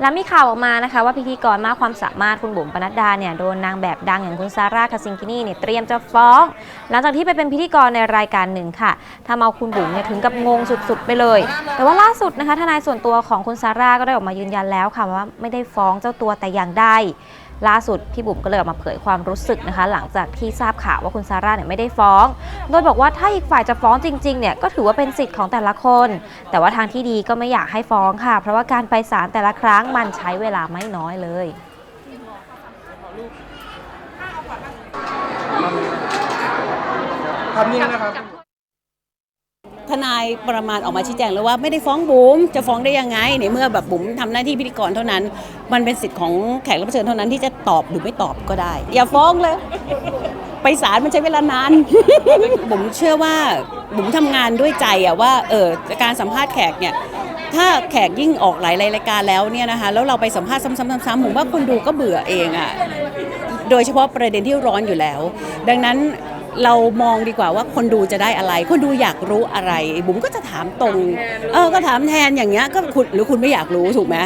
แล้วมีข่าวออกมานะคะว่าพิธีกรมากความสามารถคุณบุ๋มปนัดดาเนี่ยโดนนางแบบดังอย่างคุณซาร่าคาซิงกินีเนี่ยเตรียมจะฟ้อง หลังจากที่ไปเป็นพิธีกรในรายการหนึ่งค่ะทำเอาคุณบุ๋มเนี่ยถึงกับงงสุดๆไปเลย แต่ว่าล่าสุดนะคะทนายส่วนตัวของคุณซาร่าก็ได้ออกมายืนยันแล้วค่ะว่าไม่ได้ฟ้องเจ้าตัวแต่อย่างใด ล่าสุดพี่บุ๋มก็เลยออกมาเผยความรู้สึกนะคะ หลังจากที่ทราบข่าวว่าคุณซาร่าเนี่ยไม่ได้ฟ้อง โดยบอกว่าถ้าอีกฝ่ายจะฟ้องจริงๆเนี่ยก็ถือว่าเป็นสิทธิ์ของแต่ละคน แต่ว่าทางที่ดีก็ไม่อยากให้ฟ้องค่ะ เพราะว่าการไปศาลแต่ละครั้งมันใช้เวลาไม่น้อยเลยทำนิ่งนะครับ ทนายประมาณออกมาชี้แจงแล้วว่าไม่ได้ฟ้องบุ๋มจะฟ้องได้ยังไงในเมื่อแบบบุ๋มทำหน้าที่พิธีกรเท่านั้น มันเป็นสิทธิ์ของแขกรับเชิญเท่านั้นที่จะตอบหรือไม่ตอบก็ได้ อย่าฟ้องเลย ไปศาลมันใช้เวลานานบุ๋มเชื่อว่าบุ๋มทำงานด้วยใจอะว่าเออการสัมภาษณ์แขกเนี่ยถ้าแขกยิ่งออกหลายรายการแล้วเนี่ยนะคะแล้วเราไปสัมภาษณ์ซ้ำๆๆผมว่าคนดูก็เบื่อเองอะโดยเฉพาะประเด็นที่ร้อนอยู่แล้ว ดังนั้น เรามองดีกว่าว่าคนดูจะได้อะไร คนดูอยากรู้อะไร บุ๋มก็จะถามตรง เออก็ถามแทนอย่างเงี้ยก็คุณหรือคุณไม่อยากรู้ถูกไหม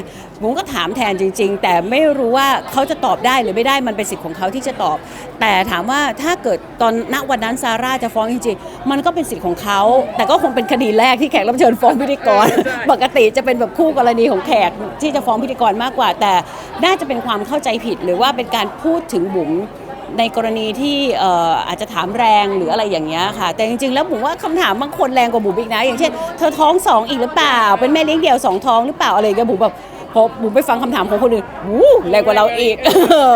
บุ๋มก็ถามแทนจริง ๆ แต่ไม่รู้ว่าเขาจะตอบได้หรือไม่ได้มันเป็นสิทธิ์ของเขาที่จะตอบ แต่ถามว่าถ้าเกิดตอนณวันนั้นซาร่าจะฟ้องจริงๆมันก็เป็นสิทธิ์ของเขาแต่ก็คงเป็นคดีแรกที่แขกรับเชิญฟ้องพิธีกร ปกติจะเป็นแบบคู่กรณีของแขกที่จะฟ้องพิธีกรมากกว่า แต่น่าจะเป็นความเข้าใจผิดหรือว่าเป็นการพูดถึงบุ๋ม ในกรณีที่เอ่ออาจจะถามแรงหรืออะไรอย่างเงี้ยค่ะ แต่จริงๆ แล้วผมว่าคำถามบางคนแรงกว่าบุ๋มอีกนะ อย่างเช่นเธอท้องสองอีกหรือเปล่า เป็นแม่เลี้ยงเดี่ยวสองท้องหรือเปล่าอะไรอย่างเงี้ยบุ๋มแบบพอบุ๋มไปฟังคำถามของคนอื่นวู้แรงกว่าเราอีก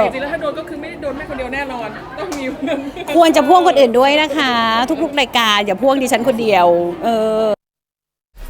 จริงๆแล้วถ้าโดนก็คือไม่ได้โดนแม่คนเดียวแน่นอน ต้องมีเพื่อนควรจะพ่วงคนอื่นด้วยนะคะ ทุกๆรายการอย่าพ่วงดิฉันคนเดียว เออ